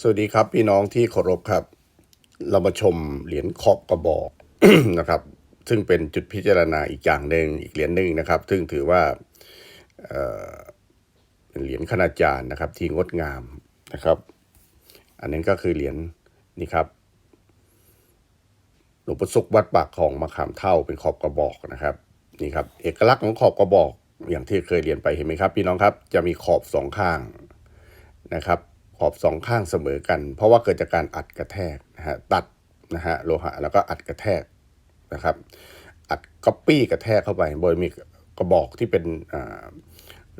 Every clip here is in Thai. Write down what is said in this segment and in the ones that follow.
สวัสดีครับพี่น้องที่เคารพครับ เรามาชมเหรียญขอบกระบอกนะครับ ซึ่งเป็นจุดพิจารณาอีกอย่างหนึ่งอีกเหรียญหนึ่งนะครับ ซึ่งถือว่าเเป็นเหรียญคณาจารย์นะครับ ที่งดงามนะครับ อันนั้นก็คือเหรียญนี่ครับหลวงปู่ศุกร์วัดปากคลองมะขามเท่าเป็นขอบกระบอกนะครับนี่ครับ เอกลักษณ์ของขอบกระบอกอย่างที่เคยเรียนไปเห็นไหมครับ พี่น้องครับจะมีขอบสองข้างนะครับ อบสองข้างเสมอกัน เพราะว่าเกิดจากการอัดกระแทกนะฮะตัดนะฮะโลหะแล้วก็อัดกระแทกนะครับอัดก๊อปปี้กระแทกเข้าไปโดยมีกระบอกที่เป็น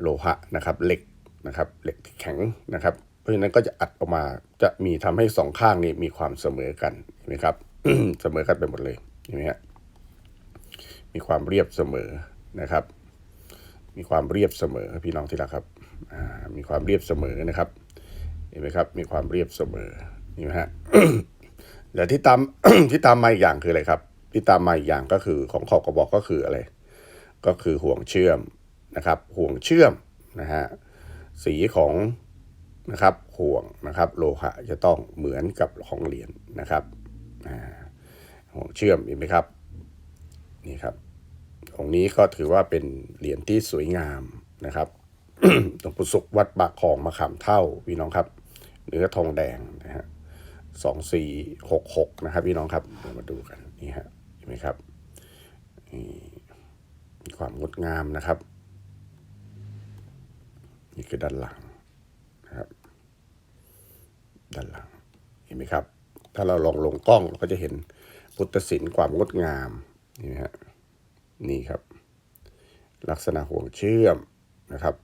โลหะนะครับเหล็กนะครับเหล็กที่แข็งนะครับเพราะฉะนั้นก็จะอัดออกมาจะมีทำให้สองข้างนี้มีความเสมอกันเห็นไหมครับเสมอกันไปหมดเลยเห็นไหมฮะมีความเรียบเสมอนะครับ มีความเรียบเสมอพี่น้องที่รักครับมีความเรียบเสมอนะครับ เห็นไหมครับ มีความเรียบเสมอนี่นะฮะแล้วที่ตามที่ตามมาอีกอย่างคืออะไรครับ ที่ตามมาอีกอย่างก็คือของขอบกระบอกก็คืออะไร ก็คือห่วงเชื่อมนะครับ ห่วงเชื่อมนะฮะสีของนะครับห่วงนะครับ โลหะจะต้องเหมือนกับของเหรียญนะครับห่วงเชื่อมเห็นไหมครับนี่ครับองนี้ก็ถือว่าเป็นเหรียญที่สวยงามนะครับหลวงปู่ศุกร์วัดปากคลองมะขามเท่าพี่น้องครับ เนื้อทองแดงนะฮะสองสี่หกหกนะครับพี่น้องครับเรามาดูกันนี่ฮะเห็นไหมครับนี่มีความงดงามนะครับ นี่คือด้านหลังนะครับ ด้านหลังเห็นไหมครับ ถ้าเราลองลงกล้องเราก็จะเห็นพุทธศิลป์ความงดงามนี่ฮะนี่ครับ ลักษณะห่วงเชื่อมนะครับ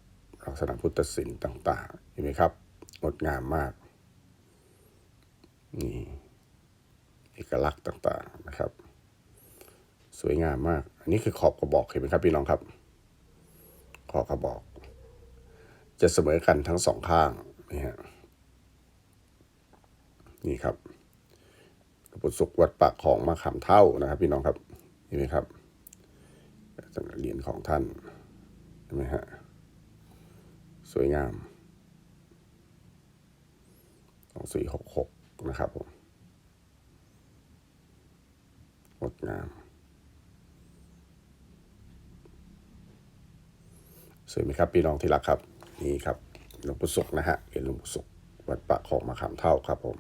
ลักษณะพุทธศิลป์ต่างๆเห็นไหมครับ งดงามมาก นี่เอกลักษณ์ต่างๆนะครับ สวยงามมาก อันนี้คือขอบกระบอกเห็นไหมครับพี่น้องครับ ขอบกระบอก จะเสมอกันทั้งสองข้างนี่ฮะนี่ครับหลวงปู่ศุกวัดปากของมาขามเท่านะครับ พี่น้องครับเห็นไหมครับเหรียญของท่านเห็นไหมฮะสวยงาม องสี่หกหกนะครับผมงดงามสวยไหมครับพี่น้องที่รักครับ นี่ครับหลวงปู่ศุกร์นะฮะเหรียญหลวงปู่ศุกร์วัดปากของมะขามเท่าครับผม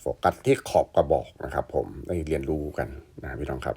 โฟกัสที่ขอบกระบอกนะครับ ผมได้เรียนรู้กันนะพี่น้องครับ